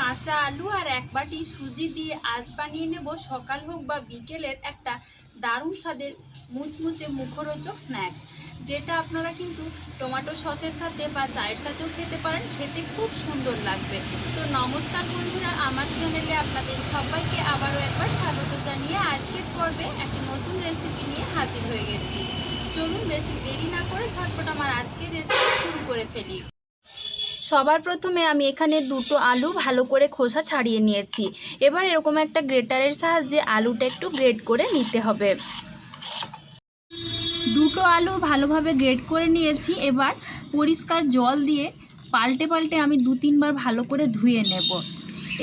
কাঁচা আলু আর এক বাটি সুজি দিয়ে আজ বানিয়ে নেব। সকাল হোক বা বিকেলের একটা দারুণ স্বাদের মুচমুচে মুখরোচক স্ন্যাক্স যেটা আপনারা কিন্তু টমেটো সসের সাথে বা চায়ের সাথেও খেতে পারেন। খেতে খুব সুন্দর লাগবে। তো নমস্কার বন্ধুরা, আমার চ্যানেলে আপনাদের সবাইকে আবারও একবার স্বাগত জানিয়ে আজকের পর্বে একটি নতুন রেসিপি নিয়ে হাজির হয়ে গেছি। চলুন বেশি দেরি না করে ঝটপট আমার আজকের রেসিপি শুরু করে ফেলি। সবার প্রথমে আমি এখানে দুটো আলু ভালো করে খোসা ছাড়িয়ে নিয়েছি। এবার এরকম একটা গ্রেটারের সাহায্যে আলুটা একটু গ্রেট করে নিতে হবে। দুটো আলু ভালোভাবে গ্রেট করে নিয়েছি। এবার পরিষ্কার জল দিয়ে পাল্টে পাল্টে আমি দু তিনবার ভালো করে ধুয়ে নেব।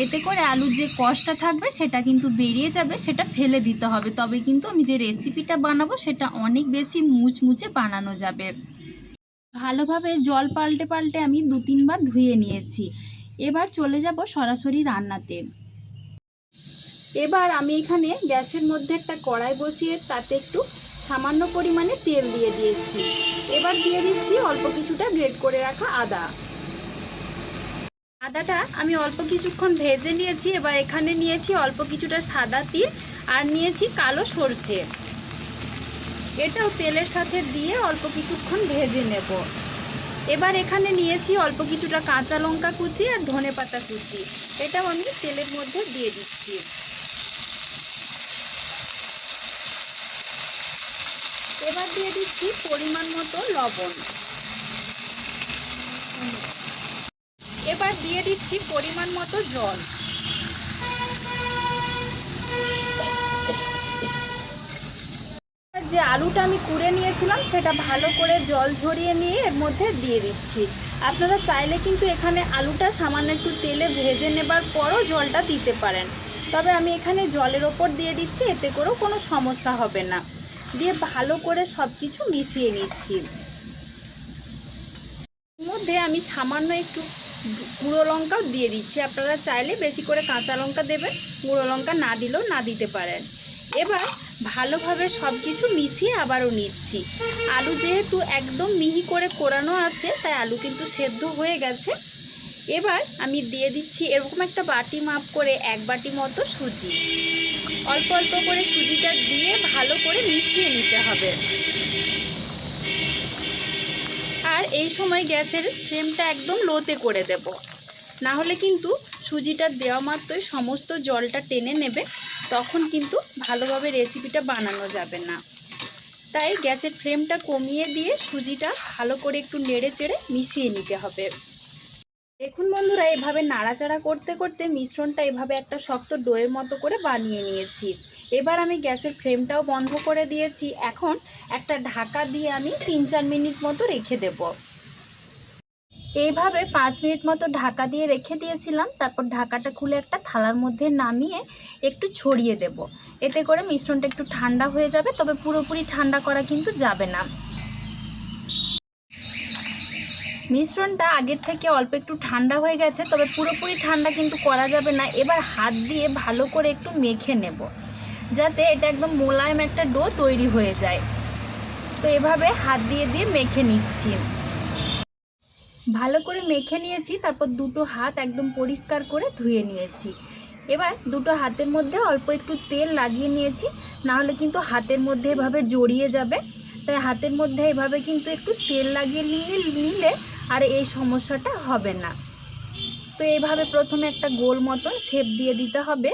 এতে করে আলুর যে কষটা থাকবে সেটা কিন্তু বেরিয়ে যাবে, সেটা ফেলে দিতে হবে। তবে কিন্তু আমি যে রেসিপিটা বানাবো সেটা অনেক বেশি মুচমুচে বানানো যাবে। ভালোভাবে জল পাল্টে পাল্টে আমি দু তিনবার ধুয়ে নিয়েছি। এবার চলে যাব সরাসরি রান্নাতে। এবার আমি এখানে গ্যাসের মধ্যে একটা কড়াই বসিয়ে তাতে একটু সামান্য পরিমাণে তেল দিয়ে দিয়েছি। এবার দিয়ে দিচ্ছি অল্প কিছুটা গ্রেট করে রাখা আদা। আদাটা আমি অল্প কিছুক্ষণ ভেজে নিয়েছি, এবার এখানে নিয়েছি অল্প কিছুটা সাদা তিল আর নিয়েছি কালো সর্ষে। এটাও তেলের সাথে দিয়ে অল্প কিছুক্ষণ ভেজে নেব। এবার এখানে নিয়েছি অল্প কিছুটা কাঁচা লঙ্কা কুচি আর ধনে পাতা কুচি। এটাও আমি তেলের মধ্যে দিয়ে দিচ্ছি। এবার দিয়ে দিচ্ছি পরিমাণ মতো লবণ। এবার দিয়ে দিচ্ছি পরিমাণ মতো জল। যে আলুটা আমি কুড়ে নিয়েছিলাম, সেটা ভালো করে জল ঝরিয়ে নিয়ে এর মধ্যে দিয়ে দিচ্ছি। আপনারা চাইলে কিন্তু এখানে আলুটা সামান্য একটু তেলে ভেজে নেবার পরও জলটা দিতে পারেন। তবে আমি এখানে জলের ওপর দিয়ে দিচ্ছি, এতে করেও কোনো সমস্যা হবে না। দিয়ে ভালো করে সব কিছু মিশিয়ে নিচ্ছি। মধ্যে আমি সামান্য একটু গুঁড়ো লঙ্কাও দিয়ে দিচ্ছি। আপনারা চাইলে বেশি করে কাঁচা লঙ্কা দেবেন, গুঁড়ো লঙ্কা না দিলেও না দিতে পারেন। এবার ভালোভাবে সব কিছু মিশিয়ে আবারও নিচ্ছি। আলু যেহেতু একদম মিহি করে কোরানো আছে, তাই আলু কিন্তু সেদ্ধ হয়ে গেছে। এবার আমি দিয়ে দিচ্ছি এরকম একটা বাটি মাপ করে এক বাটি মতো সুজি। অল্প অল্প করে সুজিটা দিয়ে ভালো করে মিশিয়ে নিতে হবে। আর এই সময় গ্যাসের ফ্লেমটা একদম লোতে করে দেব। না হলে কিন্তু সুজিটা দেওয়া মাত্রই সমস্ত জলটা টেনে নেবে। তখন কিন্তু ভালোভাবে রেসিপিটা বানানো যাবে না। তাই গ্যাসের ফ্লেমটা কমিয়ে দিয়ে সুজিটা ভালো করে একটু নেড়ে চেড়ে মিশিয়ে নিতে হবে। দেখুন বন্ধুরা, এভাবে নাড়াচাড়া করতে করতে মিশ্রণটা এভাবে একটা শক্ত ডোয়ের মতো করে বানিয়ে নিয়েছি। এবার আমি গ্যাসের ফ্লেমটাও বন্ধ করে দিয়েছি। এখন একটা ঢাকা দিয়ে আমি তিন চার মিনিট মতো রেখে দেব। এইভাবে পাঁচ মিনিট মতো ঢাকা দিয়ে রেখে দিয়েছিলাম। তারপর ঢাকাটা খুলে একটা থালার মধ্যে নামিয়ে একটু ছড়িয়ে দেব। এতে করে মিশ্রণটা একটু ঠান্ডা হয়ে যাবে, তবে পুরোপুরি ঠান্ডা করা কিন্তু যাবে না। মিশ্রণটা আগের থেকে অল্প একটু ঠান্ডা হয়ে গেছে, তবে পুরোপুরি ঠান্ডা কিন্তু করা যাবে না। এবার হাত দিয়ে ভালো করে একটু মেখে নেব, যাতে এটা একদম মোলায়েম একটা ডো তৈরি হয়ে যায়। তো এভাবে হাত দিয়ে দিয়ে মেখে নিচ্ছি। ভালো করে মেখে নিয়েছি, তারপর দুটো হাত একদম পরিষ্কার করে ধুয়ে নিয়েছি। এবার দুটো হাতের মধ্যে অল্প একটু তেল লাগিয়ে নিয়েছি, নাহলে কিন্তু হাতের মধ্যে এভাবে জড়িয়ে যাবে। তাই হাতের মধ্যে এভাবে কিন্তু একটু তেল লাগিয়ে নিলে নিলে আর এই সমস্যাটা হবে না। তো এইভাবে প্রথমে একটা গোল মতন শেপ দিয়ে দিতে হবে।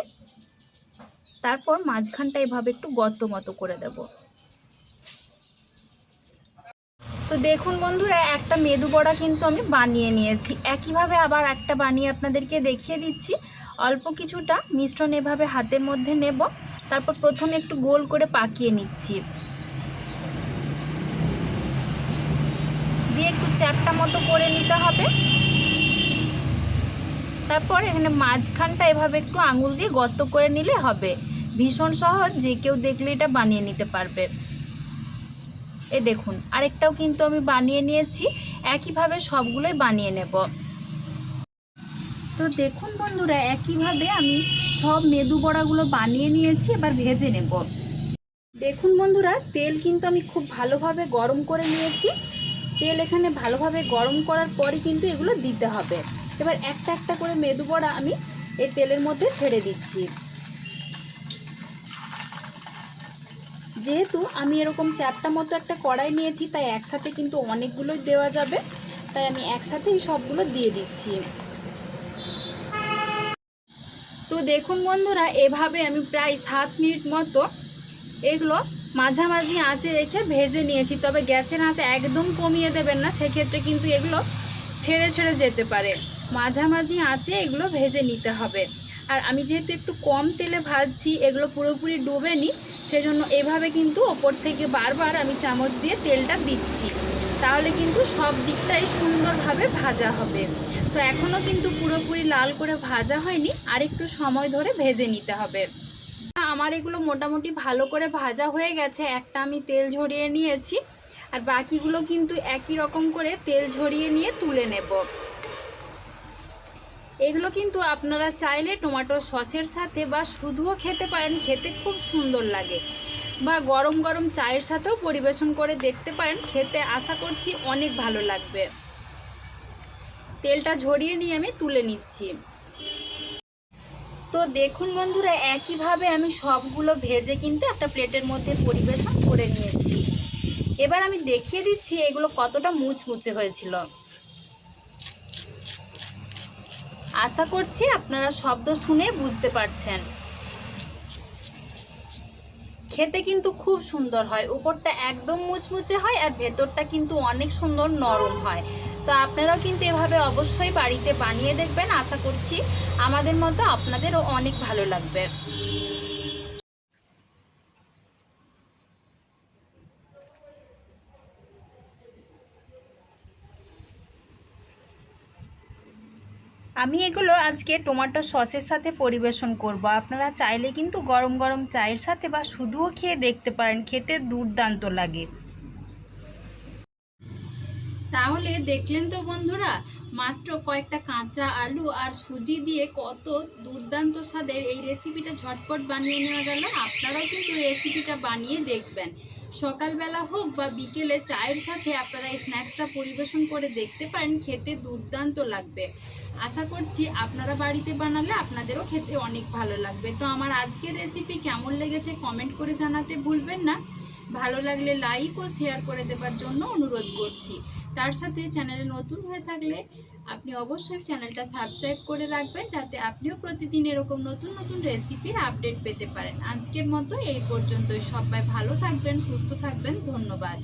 তারপর মাঝখানটা এভাবে একটু গর্ত মতো করে দেব। তো দেখুন বন্ধুরা, একটা মেদু বড়া কিন্তু আমি বানিয়ে নিয়েছি। একইভাবে আবার একটা বানিয়ে আপনাদেরকে দেখিয়ে দিচ্ছি। অল্প কিছুটা মিশ্রণ এভাবে হাতের মধ্যে নেব। তারপর প্রথমে একটু গোল করে পাকিয়ে নিচ্ছি। দিয়ে একটু চ্যাপটা মতো করে নিতে হবে। তারপর এখানে মাঝখানটা এভাবে একটু আঙুল দিয়ে গর্ত করে নিলে হবে। ভীষণ সহজ, যে কেউ দেখলে এটা বানিয়ে নিতে পারবে। এ দেখুন, আরেকটাও কিন্তু আমি বানিয়ে নিয়েছি, একইভাবে সবগুলোই বানিয়ে নেব। তো দেখুন বন্ধুরা, একইভাবে আমি সব মেদু বড়াগুলো বানিয়ে নিয়েছি, এবার ভেজে নেব। দেখুন বন্ধুরা, তেল কিন্তু আমি খুব ভালোভাবে গরম করে নিয়েছি। তেল এখানে ভালোভাবে গরম করার পরই কিন্তু এগুলো দিতে হবে। এবার একটা একটা করে মেদু বড়া আমি এই তেলের মধ্যে ছেড়ে দিচ্ছি। যেহেতু আমি এরকম চারটা মতো একটা কড়াই নিয়েছি, তাই একসাথে কিন্তু অনেকগুলোই দেওয়া যাবে। তাই আমি একসাথেই সবগুলো দিয়ে দিচ্ছি। তো দেখুন বন্ধুরা, এভাবে আমি প্রায় সাত মিনিট মতো এগুলো মাঝামাঝি আঁচে রেখে ভেজে নিয়েছি। তবে গ্যাসের আঁচ একদম কমিয়ে দেবেন না, সেক্ষেত্রে কিন্তু এগুলো ছেড়ে ছেড়ে যেতে পারে। মাঝামাঝি আঁচে এগুলো ভেজে নিতে হবে। আর আমি যেহেতু একটু কম তেলে ভাজছি, এগুলো পুরোপুরি ডুবেনি সেজন্য এভাবে কিন্তু ওপর থেকে বারবার আমি চামচ দিয়ে তেলটা দিচ্ছি। তাহলে কিন্তু সব দিকটাই সুন্দরভাবে ভাজা হবে। তো এখনও কিন্তু পুরোপুরি লাল করে ভাজা হয়নি আর একটু সময় ধরে ভেজে নিতে হবে। আমার এগুলো মোটামুটি ভালো করে ভাজা হয়ে গেছে, একটা আমি তেল ঝরিয়ে নিয়েছি। আর বাকিগুলো কিন্তু একই রকম করে তেল ঝরিয়ে নিয়ে তুলে নেব। এগুলো কিন্তু আপনারা চাইলে টমেটো সসের সাথে বা শুধুও খেতে পারেন, খেতে খুব সুন্দর লাগে। বা গরম গরম চায়ের সাথেও পরিবেশন করে দেখতে পারেন, খেতে আশা করছি অনেক ভালো লাগবে। তেলটা ঝরিয়ে নিয়ে আমি তুলে নিচ্ছি। তো দেখুন বন্ধুরা, একইভাবে আমি সবগুলো ভেজে কিন্তু একটা প্লেটের মধ্যে পরিবেশন করে নিয়েছি। এবার আমি দেখিয়ে দিচ্ছি এগুলো কতটা মুচমুচে হয়েছিল। আশা করছি আপনারা শব্দ শুনে বুঝতে পারছেন। খেতে কিন্তু খুব সুন্দর হয়, উপরটা একদম মুচমুচে হয় আর ভেতরটা কিন্তু অনেক সুন্দর নরম হয়। তো আপনারাও কিন্তু এভাবে অবশ্যই বাড়িতে বানিয়ে দেখবেন, আশা করছি আমাদের মতো আপনাদেরও অনেক ভালো লাগবে। আমি এগুলো আজকে টমেটো সসের সাথে পরিবেশন করব। আপনারা চাইলে কিন্তু গরম গরম চায়ের সাথে বা শুধুও খেয়ে দেখতে পারেন, খেতে দুর্দান্ত লাগে। তাহলে দেখলেন তো বন্ধুরা মাত্র কয়েকটা কাঁচা আলু আর সুজি দিয়ে কত দুর্দান্ত স্বাদের এই রেসিপিটা ঝটপট বানিয়ে নেওয়া গেল। আপনারাও কিন্তু রেসিপিটা বানিয়ে দেখবেন। সকালবেলা হোক বা বিকেলে চায়ের সাথে আপনারা এই স্ন্যাক্সটা পরিবেশন করে দেখতে পারেন, খেতে দুর্দান্ত লাগবে। আশা করছি আপনারা বাড়িতে বানালে আপনাদেরও খেতে অনেক ভালো লাগবে। তো আমার আজকের রেসিপি কেমন লেগেছে কমেন্ট করে জানাতে ভুলবেন না। ভালো লাগলে লাইক ও শেয়ার করে দেবার জন্য অনুরোধ করছি। তার সাথে চ্যানেলে নতুন হয়ে থাকলে আপনি অবশ্যই চ্যানেলটা সাবস্ক্রাইব করে রাখবেন যাতে আপনিও প্রতিদিন এরকম নতুন নতুন রেসিপির আপডেট পেতে পারেন। আজকের মতো এই পর্যন্তই। সবাই ভালো থাকবেন, সুস্থ থাকবেন। ধন্যবাদ।